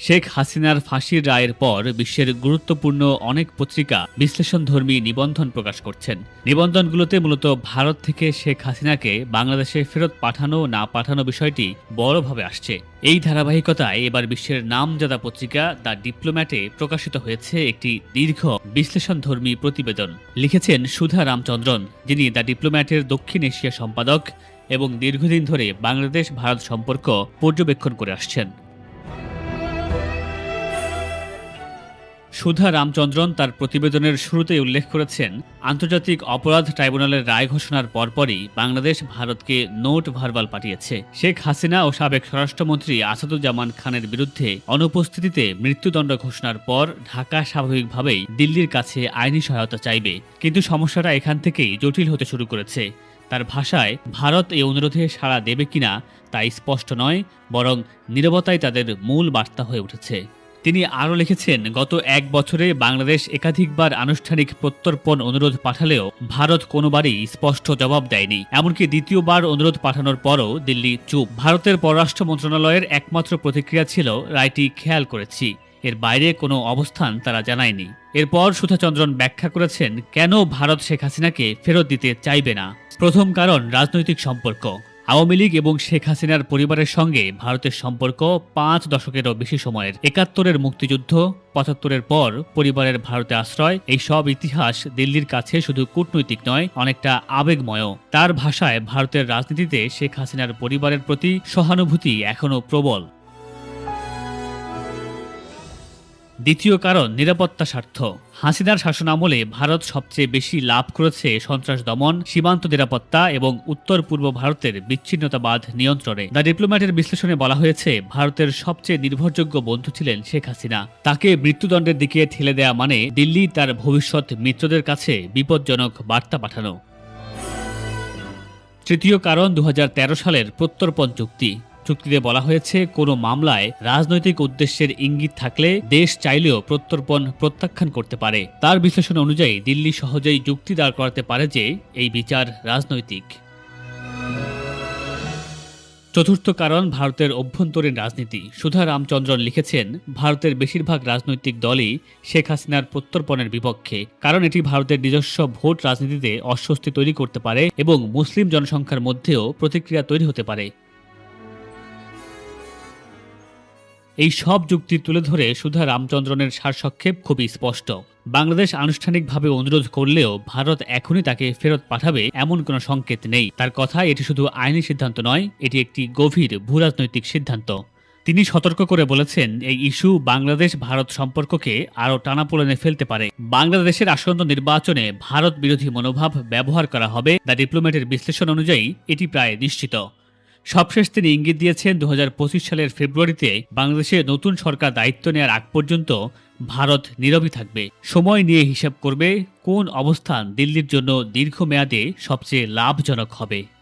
শেখ হাসিনার ফাঁসির রায়ের পর বিশ্বের গুরুত্বপূর্ণ অনেক পত্রিকা বিশ্লেষণধর্মী নিবন্ধন প্রকাশ করছেন। নিবন্ধনগুলোতে মূলত ভারত থেকে শেখ হাসিনাকে বাংলাদেশে ফেরত পাঠানো না পাঠানো বিষয়টি বড়ভাবে আসছে। এই ধারাবাহিকতায় এবার বিশ্বের নামজাদা পত্রিকা দ্য ডিপ্লোম্যাটে প্রকাশিত হয়েছে একটি দীর্ঘ বিশ্লেষণধর্মী প্রতিবেদন। লিখেছেন সুধা রামচন্দ্রন, যিনি দ্য ডিপ্লোম্যাটের দক্ষিণ এশিয়া সম্পাদক এবং দীর্ঘদিন ধরে বাংলাদেশ ভারত সম্পর্ক পর্যবেক্ষণ করে আসছেন। সুধা রামচন্দ্রন তার প্রতিবেদনের শুরুতেই উল্লেখ করেছেন, আন্তর্জাতিক অপরাধ ট্রাইব্যুনালের রায় ঘোষণার পরপরই বাংলাদেশ ভারতকে নোট ভার্বাল পাঠিয়েছে। শেখ হাসিনা ও সাবেক স্বরাষ্ট্রমন্ত্রী আসাদুজ্জামান খানের বিরুদ্ধে অনুপস্থিতিতে মৃত্যুদণ্ড ঘোষণার পর ঢাকা স্বাভাবিকভাবেই দিল্লির কাছে আইনি সহায়তা চাইবে। কিন্তু সমস্যাটা এখান থেকেই জটিল হতে শুরু করেছে। তার ভাষায়, ভারত এই অনুরোধে সাড়া দেবে কিনা তা স্পষ্ট নয়, বরং নীরবতাই তাদের মূল বার্তা হয়ে উঠেছে। তিনি আরও লিখেছেন, গত এক বছরে বাংলাদেশ একাধিকবার আনুষ্ঠানিক প্রত্যর্পণ অনুরোধ পাঠালেও ভারত কোনোবারই স্পষ্ট জবাব দেয়নি। এমনকি দ্বিতীয়বার অনুরোধ পাঠানোর পরও দিল্লি চুপ। ভারতের পররাষ্ট্র মন্ত্রণালয়ের একমাত্র প্রতিক্রিয়া ছিল রায়টি খেয়াল করেছি। এর বাইরে কোনো অবস্থান তারা জানায়নি। এরপর সুধাচন্দ্রন ব্যাখ্যা করেছেন, কেন ভারত শেখ হাসিনাকে ফেরত দিতে চাইবে না? প্রথম কারণ রাজনৈতিক সম্পর্ক। আওয়ামী লীগ এবং শেখ হাসিনার পরিবারের সঙ্গে ভারতের সম্পর্ক পাঁচ দশকেরও বেশি সময়ের। একাত্তরের মুক্তিযুদ্ধ, পঁচাত্তরের পর পরিবারের ভারতে আশ্রয়, এই সব ইতিহাস দিল্লির কাছে শুধু কূটনৈতিক নয়, অনেকটা আবেগময় তার ভাষায় ভারতের রাজনীতিতে শেখ হাসিনার পরিবারের প্রতি সহানুভূতি এখনও প্রবল। দ্বিতীয় কারণ, নিরাপত্তা স্বার্থ। হাসিনার শাসনামলে ভারত সবচেয়ে বেশি লাভ করেছে সন্ত্রাস দমন, সীমান্ত নিরাপত্তা এবং উত্তর পূর্ব ভারতের বিচ্ছিন্নতাবাদ নিয়ন্ত্রণে। দ্য ডিপ্লোম্যাটের বিশ্লেষণে বলা হয়েছে, ভারতের সবচেয়ে নির্ভরযোগ্য বন্ধু ছিলেন শেখ হাসিনা। তাকে মৃত্যুদণ্ডের দিকে ঠেলে দেয়া মানে দিল্লি তার ভবিষ্যৎ মিত্রদের কাছে বিপজ্জনক বার্তা পাঠানো। তৃতীয় কারণ দু হাজার তেরো সালের প্রত্যর্পণ চুক্তি। চুক্তিতে বলা হয়েছে, কোনো মামলায় রাজনৈতিক উদ্দেশ্যের ইঙ্গিত থাকলে দেশ চাইলেও প্রত্যর্পণ, প্রত্যাখ্যান করতে পারে। তার বিশ্লেষণ অনুযায়ী দিল্লি সহজেই যুক্তি দাঁড় করাতে পারে যে, এই বিচার রাজনৈতিক। চতুর্থ কারণ, ভারতের অভ্যন্তরীণ রাজনীতি। সুধা রামচন্দ্রন লিখেছেন, ভারতের বেশিরভাগ রাজনৈতিক দলই শেখ হাসিনার প্রত্যর্পণের বিপক্ষে, কারণ এটি ভারতের নিজস্ব ভোট রাজনীতিতে অস্বস্তি তৈরি করতে পারে এবং মুসলিম জনসংখ্যার মধ্যেও প্রতিক্রিয়া তৈরি হতে পারে। এই সব যুক্তি তুলে ধরে সুধা রামচন্দ্রনের সারসক্ষেপ খুবই স্পষ্ট। বাংলাদেশ আনুষ্ঠানিকভাবে অনুরোধ করলেও ভারত এখনই তাকে ফেরত পাঠাবে এমন কোনো সংকেত নেই। তার কথায় এটি শুধু আইনি সিদ্ধান্ত নয়, এটি একটি গভীর ভূরাজনৈতিক সিদ্ধান্ত। তিনি সতর্ক করে বলেছেন, এই ইস্যু বাংলাদেশ ভারত সম্পর্ককে আরও টানাপোড়েনে ফেলতে পারে। বাংলাদেশের আসন্ন নির্বাচনে ভারত বিরোধী মনোভাব ব্যবহার করা হবে। দ্য ডিপ্লোম্যাটের বিশ্লেষণ অনুযায়ী এটি প্রায় নিশ্চিত। সবশেষ তিনি ইঙ্গিত দিয়েছেন দু হাজার পঁচিশ সালের ফেব্রুয়ারিতে বাংলাদেশে নতুন সরকার দায়িত্ব নেওয়ার আগ পর্যন্ত ভারত নীরবই থাকবে। সময় নিয়ে হিসাব করবে কোন অবস্থান দিল্লির জন্য দীর্ঘমেয়াদে সবচেয়ে লাভজনক হবে।